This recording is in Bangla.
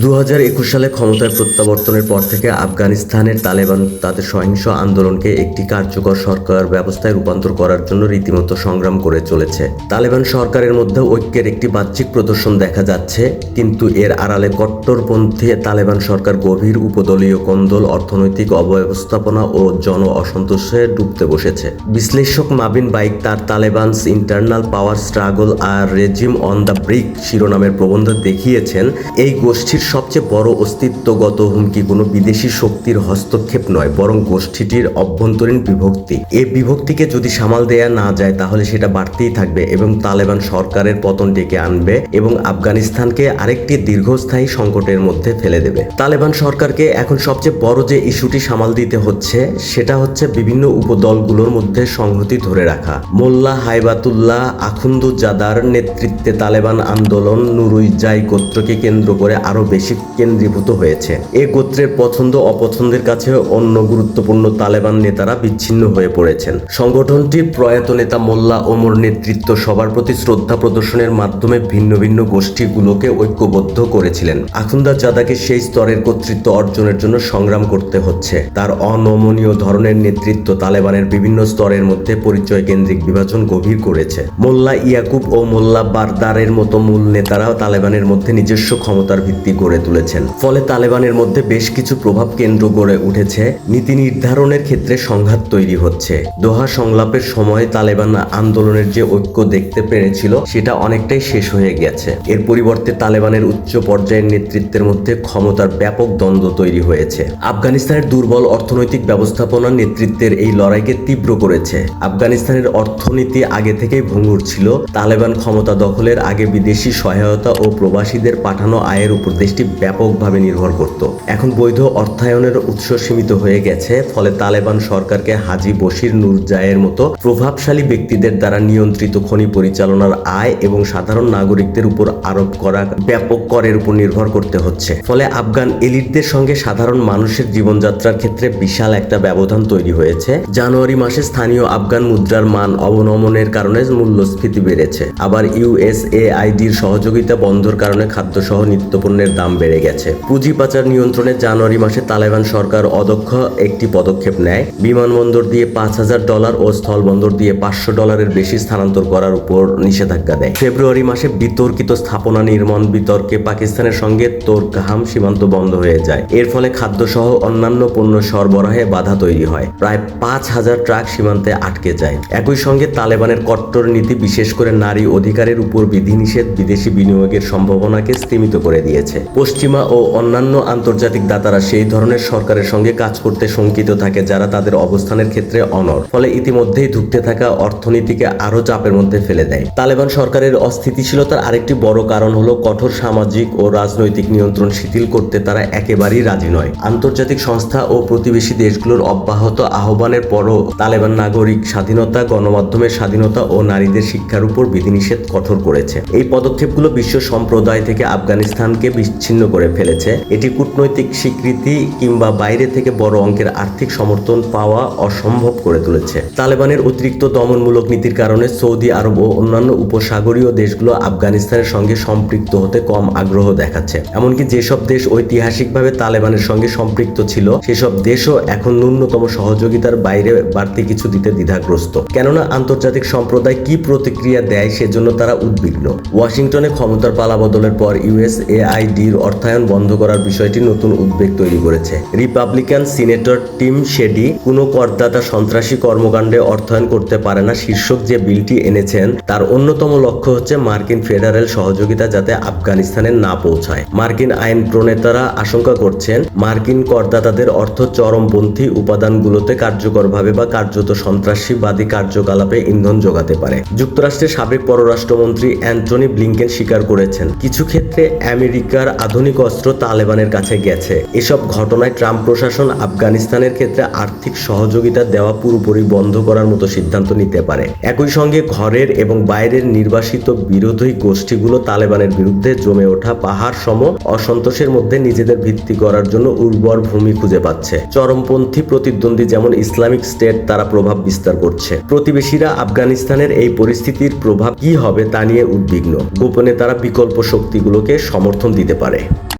দু হাজার একুশ সালে ক্ষমতায় প্রত্যাবর্তনের পর থেকে আফগানিস্তানের তালেবান তাদের সহিংস আন্দোলনকে একটি কার্যকর সরকার ব্যবস্থায় রূপান্তর করার জন্য রীতিমতো সংগ্রাম করে চলেছে। তালেবান সরকারের মধ্যে ঐক্যের একটি বাহ্যিক প্রদর্শন দেখা যাচ্ছে, কিন্তু এর আড়ালে কট্টরপন্থী তালেবান সরকার গভীর উপদলীয় কোন্দল, অর্থনৈতিক অব্যবস্থাপনা ও জন অসন্তোষে ডুবতে বসেছে। বিশ্লেষক মাবিন বাইক তার তালেবানস ইন্টারনাল পাওয়ার স্ট্রাগল আর রেজিম অন দ্য ব্রিক শিরোনামের প্রবন্ধ দেখিয়েছেন, এই গোষ্ঠীর সবচেয়ে বড় অস্তিত্বগত হুমকি কোনো বিদেশি শক্তির হস্তক্ষেপ নয়, বরং গোষ্ঠীটির অভ্যন্তরীণ বিভক্তি। এই বিভক্তিকে যদি সামাল দেয়া না যায়, তাহলে সেটা বাড়তেই থাকবে এবং তালেবান সরকারের পতন ডেকে আনবে এবং আফগানিস্তানকে আরেকটি দীর্ঘস্থায়ী সংকটের মধ্যে ফেলে দেবে। তালেবান সরকারকে এখন সবচেয়ে বড় যে ইস্যুটি সামাল দিতে হচ্ছে, সেটা হচ্ছে বিভিন্ন উপদলগুলোর মধ্যে সংহতি ধরে রাখা। মোল্লা হাইবাতুল্লাহ আখুন্দুজাদার নেতৃত্বে তালেবান আন্দোলন নুরুইজাই গোত্রকে কেন্দ্র করে আরও বেশি কেন্দ্রীভূত হয়েছে। এ গোত্রের পছন্দ অপছন্দের কাছে অন্য গুরুত্বপূর্ণ তালেবান নেতারা বিচ্ছিন্ন হয়ে পড়েছেন। সংগঠনটির প্রয়াত নেতা মোল্লা ওমর নেতৃত্ব সবার প্রতি শ্রদ্ধা প্রদর্শনের মাধ্যমে ভিন্ন ভিন্ন গোষ্ঠীগুলোকে ঐক্যবদ্ধ করেছিলেন। আখুন্দা জাদাকে সেই স্তরের কর্তৃত্ব অর্জনের জন্য সংগ্রাম করতে হচ্ছে। তার অনমনীয় ধরনের নেতৃত্ব তালেবানের বিভিন্ন স্তরের মধ্যে পরিচয় কেন্দ্রিক বিভাজন গভীর করেছে। মোল্লা ইয়াকুব ও মোল্লা বারদারের মতো মূল নেতারা তালেবানের মধ্যে নিজস্ব ক্ষমতার ভিত্তি গড়ে তুলেছেন। ফলে তালেবানের মধ্যে বেশ কিছু প্রভাব কেন্দ্র গড়ে উঠেছে। নীতি নির্ধারণের ক্ষেত্রে সংঘাত তৈরি হচ্ছে। দোহা সংলাপের সময় তালেবান আন্দোলনের যে ঐক্য দেখতে পেরেছিল, সেটা অনেকটাই শেষ হয়ে গেছে। এর পরিবর্তে তালেবানের উচ্চ পর্যায়ের নেতৃত্বের মধ্যে ক্ষমতার ব্যাপক দ্বন্দ্ব তৈরি হয়েছে। আফগানিস্তানের দুর্বল অর্থনৈতিক ব্যবস্থাপনা নেতৃত্বের এই লড়াইকে তীব্র করেছে। আফগানিস্তানের অর্থনীতি আগে থেকেই ভঙ্গুর ছিল। তালেবান ক্ষমতা দখলের আগে বিদেশি সহায়তা ও প্রবাসীদের পাঠানো আয়ের উপর দেশটি ব্যাপকভাবে নির্ভর করত। এখন বৈধ অর্থায়নের উৎস সীমিত হয়ে গেছে, ফলে তালেবান সরকারকে হাজি বশির নুরজায়ের মতো প্রভাবশালী ব্যক্তিদের দ্বারা নিয়ন্ত্রিত খনি পরিচালনার আয় এবং সাধারণ নাগরিকদের উপর আরোপ করা ব্যাপক করের উপর নির্ভর করতে হচ্ছে। ফলে আফগান এলিটদের সঙ্গে সাধারণ মানুষের জীবনযাত্রার ক্ষেত্রে বিশাল একটা ব্যবধান তৈরি হয়েছে। জানুয়ারি মাসে স্থানীয় আফগান মুদ্রার মান অবনমনের কারণে মূল্যস্ফীতি বেড়েছে। আবার ইউএসএআইডির সহযোগিতা বন্ধর কারণে খাদ্যসহ নিত্যপণ্যের দাম বেড়ে গেছে। পুঁজি পাচার নিয়ন্ত্রণে জানুয়ারি মাসে তালেবান সরকার অদক্ষ একটি পদক্ষেপ নেয়। বিমানবন্দর দিয়ে পাঁচ হাজার ডলার ও স্থলবন্দর দিয়ে পাঁচশো ডলারের বেশি স্থানান্তর করার উপর নিষেধাজ্ঞা দেয়। ফেব্রুয়ারি মাসে বিতর্কিত স্থাপনা নির্মাণ বিতর্কে পাকিস্তানের সঙ্গে তোরকাহাম সীমান্ত বন্ধ হয়ে যায়। এর ফলে খাদ্যসহ অন্যান্য পণ্য সরবরাহে বাধা তৈরি হয়। প্রায় পাঁচ হাজার ট্রাক সীমান্তে আটকে যায়। একই সঙ্গে তালেবানের কট্টর নীতি বিশেষ করে নারী অধিকারের উপর বিধিনিষেধ বিদেশি বিনিয়োগের সম্ভাবনাকে স্তীমিত করে দিয়েছে। পশ্চিমা ও অন্যান্য আন্তর্জাতিক দাতারা সেই ধরনের সরকারের সঙ্গে কাজ করতে শঙ্কিত থাকে যারা তাদের অবস্থানের ক্ষেত্রে অনর ফলে ইতিমধ্যেই ধুঁকতে থাকা অর্থনীতিকে আরও চাপের মধ্যে ফেলে দেয়। তালেবান সরকারের অস্থিতিশীলতার আরেকটি বড় কারণ হলো কঠোর সামাজিক ও রাজনৈতিক নিয়ন্ত্রণ শিথিল করতে তারা একেবারেই রাজি নয়। আন্তর্জাতিক সংস্থা ও প্রতিবেশী দেশগুলোর অব্যাহত আহ্বানের পরও তালেবান নাগরিক স্বাধীনতা, গণমাধ্যমের স্বাধীনতা ও নারীদের শিক্ষার উপর বিধিনিষেধ কঠোর করেছে। এই পদক্ষেপগুলো বিশ্ব সম্প্রদায় থেকে আফগানিস্তানকে বিচ্ছিন্ন করে ফেলেছে। এটি কূটনৈতিক স্বীকৃতি কিংবা বাইরে থেকে বড় অঙ্কের আর্থিক সমর্থন পাওয়া অসম্ভব করে তুলেছে। তালেবানের অতিরিক্ত দমনমূলক নীতির কারণে সৌদি আরব ও অন্যান্য উপসাগরীয় দেশগুলো আফগানিস্তানের সঙ্গে সম্পৃক্ত হতে কম আগ্রহ দেখাচ্ছে। এমনকি যেসব দেশ ঐতিহাসিকভাবে তালেবানের সঙ্গে সম্পৃক্ত ছিল, সেসব দেশও এখন ন্যূনতম সহযোগিতার বাইরে বাড়তি কিছু দিতে দ্বিধাগ্রস্ত। কেননা আন্তর্জাতিক সম্প্রদায় কি প্রতিক্রিয়া দেয় সেজন্য তারা উদ্বিগ্ন। ওয়াশিংটনে ক্ষমতার পালাবদলের পর ইউএসএআইডির অর্থায়ন বন্ধ করার বিষয়টি নতুন উদ্বেগ তৈরি করেছে। রিপাবলিকান সিনেটর টিম শেডি কোনো করদাতা সন্ত্রাসী কর্মকাণ্ডে অর্থায়ন করতে পারে না। শীর্ষক যে বিলটি এনেছেন, তার অন্যতম লক্ষ্য হচ্ছে মার্কিন ফেডারেল সহযোগিতা যাতে আফগানিস্তানে না পৌঁছায়। মার্কিন আইন প্রণেতারা আশঙ্কা করছেন, মার্কিন করদাতাদের অর্থ চরমপন্থী উপাদানগুলোতে কার্যকরভাবে বা কার্যত সন্ত্রাসীবাদী কার্যকলাপে ইন্ধন যোগাতে পারে। যুক্তরাষ্ট্রের সাবেক পররাষ্ট্রমন্ত্রী অ্যান্টনি ব্লিংকেন স্বীকার করেছেন, কিছু ক্ষেত্রে আমেরিকার আধুনিক অস্ত্র তালেবানের কাছে গেছে। এসব ঘটনায় ট্রাম্প প্রশাসন আফগানিস্তানের ক্ষেত্রে আর্থিক সহযোগিতা দেওয়া পুরোপুরি বন্ধ করার মতো সিদ্ধান্ত নিতে পারে। একই সঙ্গে ঘরের এবং বাইরের নির্বাসিত বিরোধী গোষ্ঠীগুলো তালেবানের বিরুদ্ধে জমে ওঠা পাহাড় সম অসন্তোষের মধ্যে নিজেদের ভিত্তি করার জন্য উর্বর ভূমি খুঁজে পাচ্ছে। চরমপন্থী প্রতিদ্বন্দ্বী যেমন ইসলামিক স্টেট তারা প্রভাব বিস্তার করছে। প্রতিবেশীরা আফগানিস্তানের এই পরিস্থিতির প্রভাব কি হবে তা নিয়ে উদ্বিগ্ন। গোপনে তারা বিকল্প শক্তিগুলোকে সমর্থন দিতে পারে।